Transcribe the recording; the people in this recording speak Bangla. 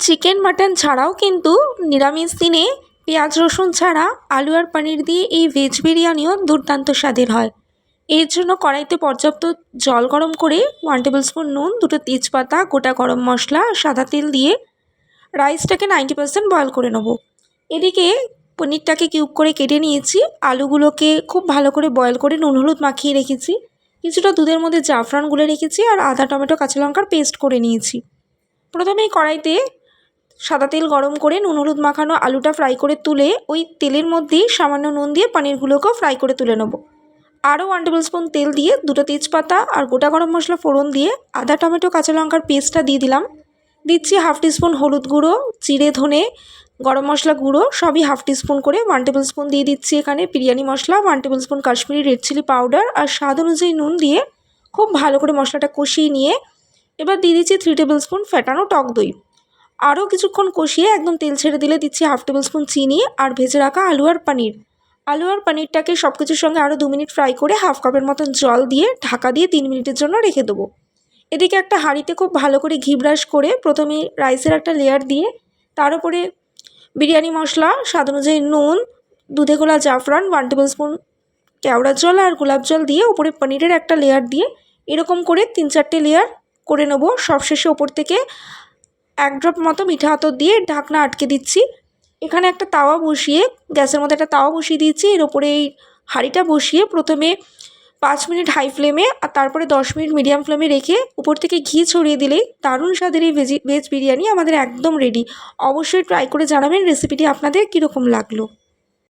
চিকেন, মাটন ছাড়াও কিন্তু নিরামিষ দিনে পেঁয়াজ, রসুন ছাড়া আলু আর পনির দিয়ে এই ভেজ বিরিয়ানিও দুর্দান্ত স্বাদের হয়। এর জন্য কড়াইতে পর্যাপ্ত জল গরম করে ওয়ান টেবিল স্পুন নুন, দুটো তেজপাতা, গোটা গরম মশলা সাদা তেল দিয়ে রাইসটাকে নাইনটি পার্সেন্ট বয়ল করে নেব। এদিকে পনিরটাকে কিউব করে কেটে নিয়েছি। আলুগুলোকে খুব ভালো করে বয়ল করে নুন, হলুদ মাখিয়ে রেখেছি। কিছুটা দুধের মধ্যে জাফরান গুলে রেখেছি আর আদা, টমেটো, কাঁচা লঙ্কার পেস্ট করে নিয়েছি। প্রথমেই কড়াইতে সাদা তেল গরম করে নুন, হলুদ মাখানো আলুটা ফ্রাই করে তুলে ওই তেলের মধ্যেই সামান্য নুন দিয়ে পনিরগুলোকেও ফ্রাই করে তুলে নেব। আরও ওয়ান টেবিল স্পুন তেল দিয়ে দুটো তেজপাতা আর গোটা গরম মশলা ফোড়ন দিয়ে আদা, টমেটো, কাঁচা লঙ্কার পেস্টটা দিয়ে দিলাম। দিচ্ছি হাফ টিস্পুন হলুদ গুঁড়ো, জিরে, ধনে, গরম মশলা গুঁড়ো, সবই হাফ টিস্পুন করে ওয়ান টেবিল স্পুন দিয়ে দিচ্ছি এখানে biryani masala one tablespoon Kashmiri red chilli powder আর স্বাদ অনুযায়ী নুন দিয়ে খুব ভালো করে মশলাটা কষিয়ে নিয়ে এবার দিয়ে দিচ্ছি থ্রি টেবিল স্পুন ফেটানো টক দই। আরও কিছুক্ষণ কষিয়ে একদম তেল ছেড়ে দিলে দিচ্ছি হাফ টেবিল স্পুন চিনি আর ভেজে রাখা আলু আর পনির। আলু আর পনিরটাকে সব কিছুর সঙ্গে আরও দু মিনিট ফ্রাই করে হাফ কাপের মতন জল দিয়ে ঢাকা দিয়ে তিন মিনিটের জন্য রেখে দেবো। এদিকে একটা হাঁড়িতে খুব ভালো করে ঘি ব্রাশ করে প্রথমে রাইসের একটা লেয়ার দিয়ে তার উপরে বিরিয়ানি মশলা, স্বাদ অনুযায়ী নুন, দুধে গোলা জাফরান ওয়ান টেবিল স্পুন কেওড়ার জল আর গোলাপ জল দিয়ে ওপরে পনিরের একটা লেয়ার দিয়ে এরকম করে তিন চারটে লেয়ার করে নেব। সবশেষে ওপর থেকে এক ড্রপ মতো মিঠা আতর দিয়ে ঢাকনা আটকে দিচ্ছি। এখানে একটা তাওয়া বসিয়ে, গ্যাসের মধ্যে একটা তাওয়া বসিয়ে দিচ্ছি এর ওপরে এই হাঁড়িটা বসিয়ে প্রথমে পাঁচ মিনিট হাই ফ্লেমে আর তারপরে দশ মিনিট মিডিয়াম ফ্লেমে রেখে উপর থেকে ঘি ছড়িয়ে দিলেই দারুণ স্বাদের এই ভেজি, ভেজ বিরিয়ানি আমাদের একদম রেডি অবশ্যই ট্রাই করে জানাবেন রেসিপিটি আপনাদের কীরকম লাগল।